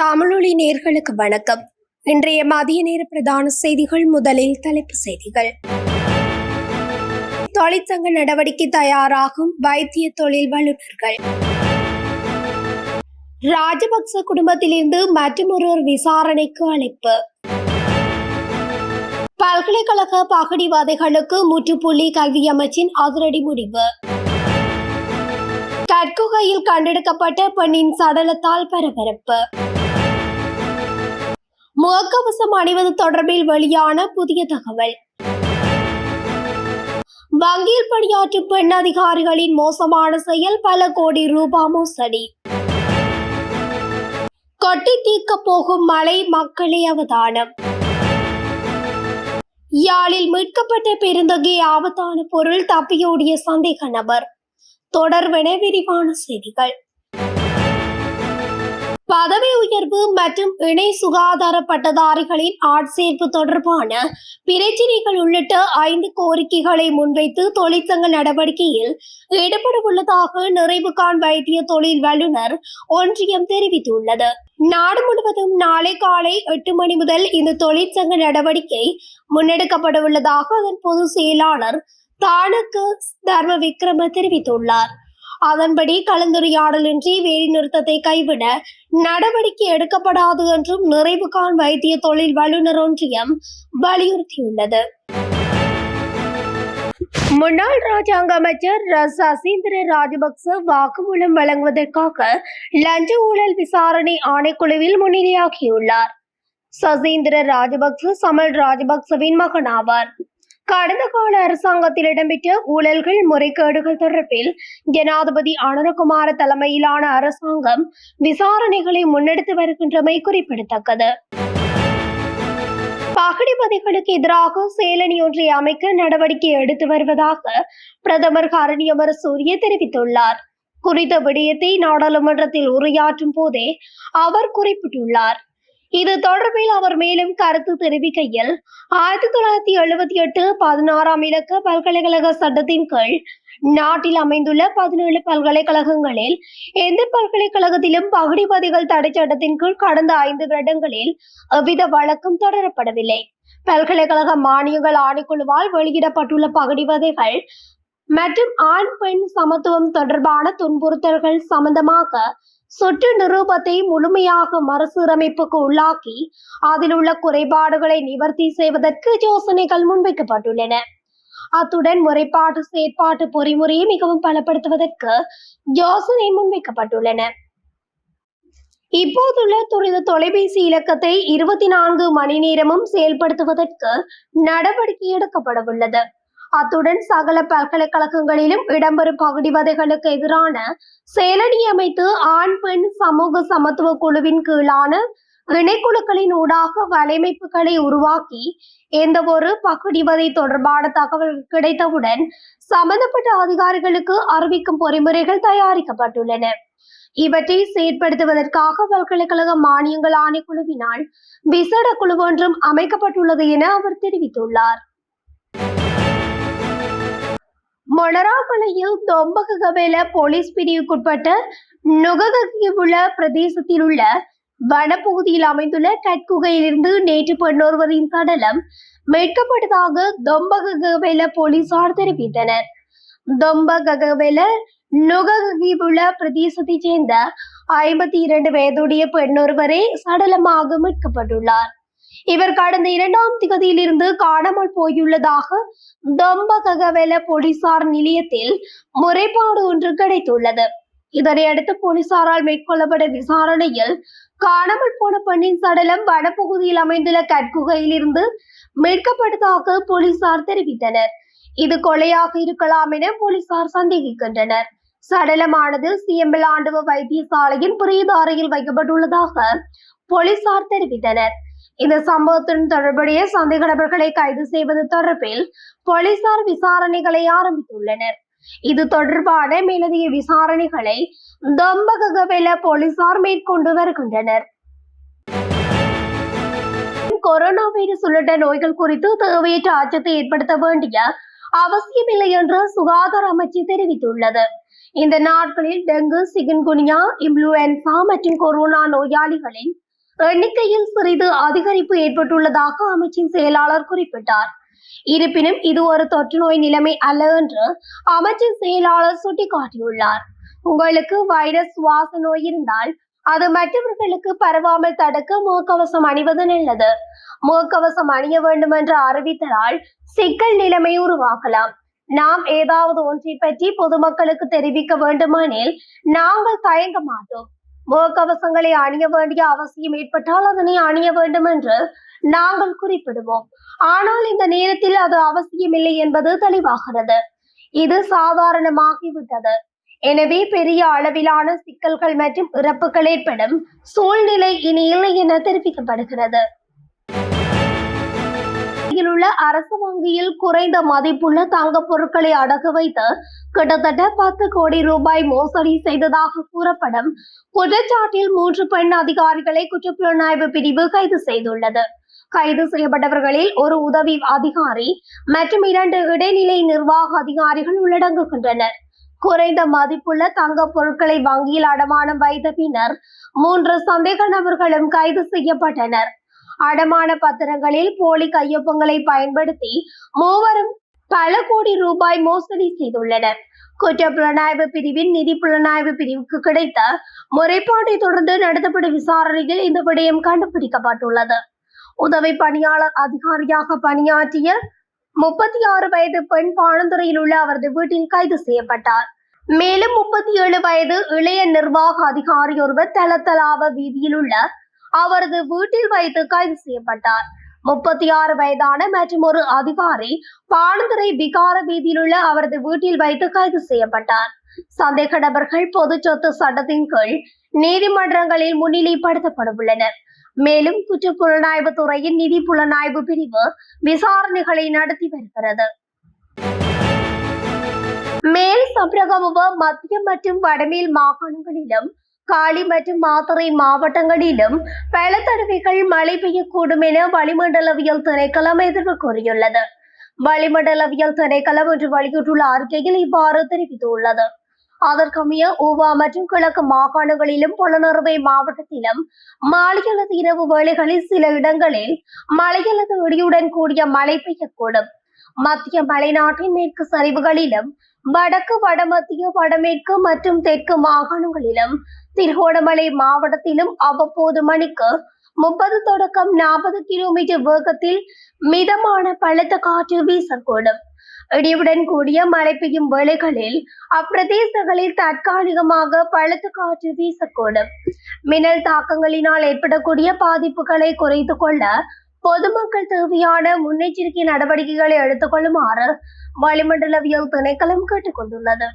தமிழொலி நேர்களுக்கு வணக்கம். இன்றைய மதிய நேர பிரதான செய்திகள் முதலில் தலைப்பு செய்திகள். தொழிற்சங்க நடவடிக்கை தயாராகும் வைத்திய தொழில் வல்லுநர்கள். ராஜபக்ச குடும்பத்திலிருந்து மற்றொரு விசாரணைக்கு அழைப்பு. பல்கலைக்கழக பகடிவாதைகளுக்கு முற்றுப்புள்ளி கல்வி அமைச்சின் அதிரடி முடிவு. கற்குகையில் கண்டெடுக்கப்பட்ட பெண்ணின் சடலத்தால் பரபரப்பு. முகக்கவசம் அணிவது தொடர்பில் வெளியான புதிய தகவல். வங்கியில் பணியாற்றும் பெண் அதிகாரிகளின் மோசமான செயல் பல கோடி ரூபாய் மோசடி. கொட்டி தீர்க்க போகும் மழை மக்களே அவதானம். யாழில் மீட்கப்பட்ட பெருந்தொகை ஆபத்தான பொருள் தப்பியோடிய சந்தேக நபர். தொடர்பென விரிவான செய்திகள். பதவி உயர்வு மற்றும் இணை சுகாதார பட்டதாரிகளின் ஆட்சேர்ப்பு தொடர்பான பிரச்சினைகள் உள்ளிட்ட ஐந்து கோரிக்கைகளை முன்வைத்து தொழிற்சங்க நடவடிக்கையில் ஈடுபட உள்ளதாக நிறைவுகாண் வைத்திய தொழில் வல்லுநர் ஒன்றியம் தெரிவித்துள்ளது. நாடு முழுவதும் நாளை காலை எட்டு மணி முதல் இந்த தொழிற்சங்க நடவடிக்கை முன்னெடுக்கப்பட உள்ளதாக அதன் பொதுச் செயலாளர் தானக்கு தர்ம விக்ரம தெரிவித்துள்ளார். அதன்படி கலந்துரையாடலின்றி வேலைநிறுத்தத்தை கைவிட நடவடிக்கை எடுக்கப்படாது என்றும் நிறைவுகாண் வைத்திய தொழில் வல்லுநர் ஒன்றியம் வலியுறுத்தியுள்ளது. முன்னாள் ராஜாங்க அமைச்சர் சசீந்திர ராஜபக்ச வாக்குமூலம் வழங்குவதற்காக லஞ்ச ஊழல் விசாரணை ஆணைக்குழுவில் முன்னிலையாகியுள்ளார். சசீந்திர ராஜபக்ச சமல் ராஜபக்சவின் மகன் ஆவார் கடந்த கால அரசாங்கத்தில் இடம்பெற்ற ஊழல்கள் முறைகேடுகள் தொடர்பில் ஜனாதிபதி அனுரகுமார தலைமையிலான அரசாங்கம் விசாரணைகளை முன்னெடுத்து வருகின்றமை குறிப்பிடத்தக்கது. பகடிபதிகளுக்கு எதிராக சேலனி ஒன்றை அமைக்க நடவடிக்கை எடுத்து வருவதாக பிரதமர் ஹரணி சூரிய தெரிவித்துள்ளார். குறித்த விடயத்தை நாடாளுமன்றத்தில் உரையாற்றும் போதே அவர் குறிப்பிட்டுள்ளார். இது தொடர்பில் அவர் மேலும் கருத்து தெரிவிக்கையில் ஆயிரத்தி தொள்ளாயிரத்தி எழுபத்தி எட்டு பதினாறாம் இலக்க பல்கலைக்கழக சட்டத்தின் கீழ் நாட்டில் அமைந்துள்ள பதினேழு பல்கலைக்கழகங்களில் எந்த பல்கலைக்கழகத்திலும் பகுடிபதிகள் தடை சட்டத்தின் கீழ் கடந்த ஐந்து வருடங்களில் எவ்வித வழக்கம் தொடரப்படவில்லை. பல்கலைக்கழக மானியங்கள் ஆணைக்குழுவால் வெளியிடப்பட்டுள்ள பகுடிவதைகள் மற்றும் ஆண் பெண் சமத்துவம் தொடர்பான துன்புறுத்தல்கள் சம்பந்தமாக சுற்று நிரூபத்தை முழுமையாக மறுசீரமைப்புக்கு உள்ளாக்கி அதில் உள்ள குறைபாடுகளை நிவர்த்தி செய்வதற்கு யோசனைகள் முன்வைக்கப்பட்டுள்ளன. அத்துடன் முறைப்பாட்டு செயற்பாட்டு பொறிமுறையை மிகவும் பலப்படுத்துவதற்கு யோசனை முன்வைக்கப்பட்டுள்ளன. இப்போதுள்ள துரித தொலைபேசி இலக்கத்தை இருபத்தி நான்கு மணி நேரமும் செயல்படுத்துவதற்கு நடவடிக்கை எடுக்கப்படவுள்ளது. அத்துடன் சகல பல்கலைக்கழகங்களிலும் இடம்பெறும் பகுடிவதைகளுக்கு எதிரான செயலணி அமைத்து ஆண் பெண் சமூக சமத்துவ குழுவின் கீழான இணைக்குழுக்களின் ஊடாக வலையமைப்புகளை உருவாக்கி எந்த ஒரு பகுடிவதை தொடர்பான தகவல் கிடைத்தவுடன் சம்பந்தப்பட்ட அதிகாரிகளுக்கு அறிவிக்கும் பொறிமுறைகள் தயாரிக்கப்பட்டுள்ளன. இவற்றை செயற்படுத்துவதற்காக பல்கலைக்கழக மானியங்கள் ஆணைக்குழுவினால் விசேட குழு ஒன்றும் அமைக்கப்பட்டுள்ளது என அவர் தெரிவித்துள்ளார். மொனராமலையில் தொம்பகவேல போலீஸ் பிரிவுக்குட்பட்ட நுகககிவுல பிரதேசத்தில் உள்ள வனப்பகுதியில் அமைந்துள்ள கட்குகையிலிருந்து நேற்று பெண்ணொருவரின் சடலம் மீட்கப்பட்டதாக தொம்பகவேல போலீசார் தெரிவித்தனர். தொம்பகவேல நுகககிவுல பிரதேசத்தைச் சேர்ந்த ஐம்பத்தி இரண்டு வயதுடைய பெண்ணொருவரே சடலமாக மீட்கப்பட்டுள்ளார். இவர் கடந்த இரண்டாம் திகதியிலிருந்து காணாமல் போயுள்ளதாக தம்பககவெல போலீசார் நிலையத்தில் முறைப்பாடு ஒன்று கிடைத்துள்ளது. இதனையடுத்து போலீசாரால் மேற்கொள்ளப்பட்ட விசாரணையில் காணாமல் போன பெண்ணின் சடலம் வனப்பகுதியில் அமைந்துள்ள கற்குகையில் இருந்து மீட்கப்பட்டதாக போலீசார் தெரிவித்தனர். இது கொலையாக இருக்கலாம் என போலீசார் சந்தேகிக்கின்றனர். சடலமானது சியம்பலாண்டுவ வைத்தியசாலையின் புரியதாரையில் வைக்கப்பட்டுள்ளதாக போலீசார் தெரிவித்தனர். இந்த சம்பவத்துடன் தொடர்புடைய சந்தேக நபர்களை கைது செய்வது தொடர்பில் போலீசார் விசாரணைகளை ஆரம்பித்துள்ளனர். இது தொடர்பான மேலதிக விசாரணைகளை தம்பககவெல போலீசார் மேற்கொண்டு வருகின்றனர். கொரோனா வைரஸ் உள்ளிட்ட நோய்கள் குறித்து தேவையற்ற அச்சத்தை ஏற்படுத்த வேண்டிய அவசியமில்லை என்று சுகாதார அமைச்சு தெரிவித்துள்ளது. இந்த நாட்களில் டெங்கு சிகன்குனியா இன்ஃபுளுன்சா மற்றும் கொரோனா நோயாளிகளின் எண்ணிக்கையில் சிறிது அதிகரிப்பு ஏற்பட்டுள்ளதாக அமைச்சின் செயலாளர் குறிப்பிட்டார். இருப்பினும் இது ஒரு தொற்று நோய் நிலைமை அல்ல என்று அமைச்சின் செயலாளர் சுட்டிக்காட்டியுள்ளார். உங்களுக்கு வைரஸ் சுவாச நோய் இருந்தால் அது மற்றவர்களுக்கு பரவாமல் தடுக்க முகக்கவசம் அணிவது நல்லது. முகக்கவசம் அணிய வேண்டும் என்று அறிவித்ததால் சிக்கல் நிலைமை உருவாகலாம். நாம் ஏதாவது ஒன்றை பற்றி பொதுமக்களுக்கு தெரிவிக்க வேண்டுமானில் நாங்கள் தயங்க மாட்டோம். முகக்கவசங்களை அணிய வேண்டிய அவசியம் ஏற்பட்டால் அதனை அணிய வேண்டும் என்று நாங்கள் குறிப்பிடுவோம். ஆனால் இந்த நேரத்தில் அது அவசியமில்லை என்பது தெளிவாகிறது. இது சாதாரணமாகிவிட்டது. எனவே பெரிய அளவிலான சிக்கல்கள் மற்றும் இறப்புகள் ஏற்படும் சூழ்நிலை இனி இல்லை என தெரிவிக்கப்படுகிறது. உள்ள அரசு வங்கியில் குறைந்த மதிப்புள்ள தங்க பொருட்களை அடகு வைத்து கிட்டத்தட்ட பத்து கோடி ரூபாய் மோசடி செய்ததாக கூறப்படும். குற்றச்சாட்டில் மூன்று பெண் அதிகாரிகளை குற்றப்புலனாய்வு பிரிவு கைது செய்துள்ளது. கைது செய்யப்பட்டவர்களில் ஒரு உதவி அதிகாரி மற்றும் இரண்டு இடைநிலை நிர்வாக அதிகாரிகள் உள்ளடங்குகின்றனர். குறைந்த மதிப்புள்ள தங்க பொருட்களை வங்கியில் அடமானம் வைத்த பின்னர் மூன்று சந்தேக நபர்களும் கைது செய்யப்பட்டனர். அடமான பத்திரங்களில் போலி கையொப்பங்களை பயன்படுத்தி மூவரும் பல கோடி ரூபாய் மோசடி செய்துள்ளனர். குற்ற புலனாய்வு பிரிவின் நிதி புலனாய்வு பிரிவுக்கு கிடைத்த முறைப்பாட்டை தொடர்ந்து நடத்தப்படும் விசாரணையில் இந்த விடயம் கண்டுபிடிக்கப்பட்டுள்ளது. உதவி பணியாளர் அதிகாரியாக பணியாற்றிய முப்பத்தி ஆறு வயது பெண் பாணந்துறையில் உள்ள அவரது வீட்டில் கைது செய்யப்பட்டார். மேலும் முப்பத்தி ஏழு வயது இளைய நிர்வாக அதிகாரி ஒருவர் தலத்தலாவ வீதியில் உள்ள அவரது வீட்டில் வைத்து கைது செய்யப்பட்டார். முப்பத்தி ஆறு வயதான மற்றும் ஒரு அதிகாரி பாணந்துறை பிகார வீதியில் உள்ள அவரது வீட்டில் வைத்து கைது செய்யப்பட்டார். சந்தேக நபர்கள் பொது சொத்து சட்டத்தின் கீழ் நீதிமன்றங்களில் முன்னிலைப்படுத்தப்படவுள்ளனர். மேலும் குற்ற புலனாய்வு துறையின் நிதி புலனாய்வு பிரிவு விசாரணைகளை நடத்தி வருகிறது. மேல் சப்ரகமுவ மத்திய மற்றும் வடமேல் மாகாணங்களிலும் காலி மற்றும் மாத்தறை மாவட்டங்களிலும் பல மழை பெய்யக்கூடும் என வளிமண்டலவியல் திணைக்களம் எதிர்ப்பு கூறியுள்ளது. வளிமண்டலவியல் திணைக்களம் இன்று வெளியிட்டுள்ள அறிக்கையில் இவ்வாறு தெரிவித்துள்ளது. அதற்கமைய ஊவா மற்றும் கிழக்கு மாகாணங்களிலும் புலனறுவை மாவட்டத்திலும் மாலை அல்லது இரவு வேளைகளில் சில இடங்களில் மழை அல்லது இடியுடன் கூடிய மழை பெய்யக்கூடும். மத்திய மலைநாட்டின் மேற்கு சரிவுகளிலும் வடக்கு வடமத்திய வடமேற்கு மற்றும் தெற்கு மாகாணங்களிலும் திருகோணமலை மாவட்டத்திலும் அவ்வப்போது மணிக்கு முப்பது தொடக்கம் நாற்பது கிலோமீட்டர் வேகத்தில் மிதமான பலத்த காற்று வீசக்கூடும். இடியுடன் கூடிய மழை பெய்யும் வேளைகளில் அப்பிரதேசங்களில் தற்காலிகமாக பலத்த காற்று வீசக்கூடும். மின்னல் தாக்கங்களினால் ஏற்படக்கூடிய பாதிப்புகளை குறைத்து கொள்ள பொதுமக்கள் தேவையான முன்னெச்சரிக்கை நடவடிக்கைகளை எடுத்துக் கொள்ளுமாறு வளிமண்டலவியல் திணைக்களம் கேட்டுக்கொண்டுள்ளது.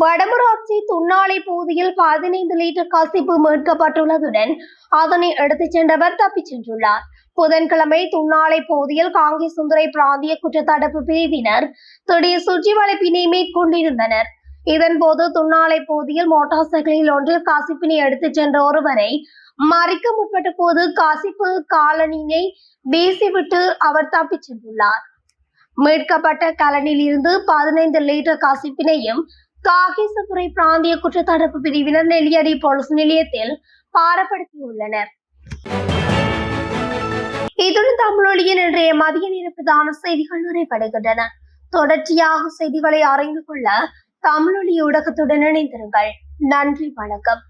வடமராட்சி துண்ணாலை பகுதியில் பதினைந்து லிட்டர் கசிப்பு மீட்கப்பட்டுள்ளதுடன் அதனை எடுத்துச் சென்றவர் தப்பிச் சென்றுள்ளார். புதன்கிழமை துண்ணாலை பகுதியில் காங்கேசுந்துறை பிராந்திய குற்றத்தடுப்பு பிரிவினர் திடீர் சுற்றி வளைப்பினை மேற்கொண்டிருந்தனர். இதன்போது துண்ணாலை பகுதியில் மோட்டார் சைக்கிளில் ஒன்றில் காசிப்பினை எடுத்துச் சென்ற ஒருவரை மறிக்க முற்பட்ட போது காசிப்பு காலனியை வீசிவிட்டு அவர் தப்பிச் சென்றுள்ளார். மீட்கப்பட்ட கலனில் இருந்து பதினைந்து லிட்டர் கசிப்பினையும் காகேசபுரை பிராந்திய குற்றத்தடுப்பு பிரிவினர் நெல்லியடி போலீஸ் நிலையத்தில் பாரப்படுத்தியுள்ளனர். இதுடன் தமிழொலியின் இன்றைய மதிய நேர பிரதான செய்திகள் நிறைவடைகின்றன. தொடர்ச்சியாக செய்திகளை அறிந்து கொள்ள தமிழொலி ஊடகத்துடன் இணைந்திருங்கள். நன்றி வணக்கம்.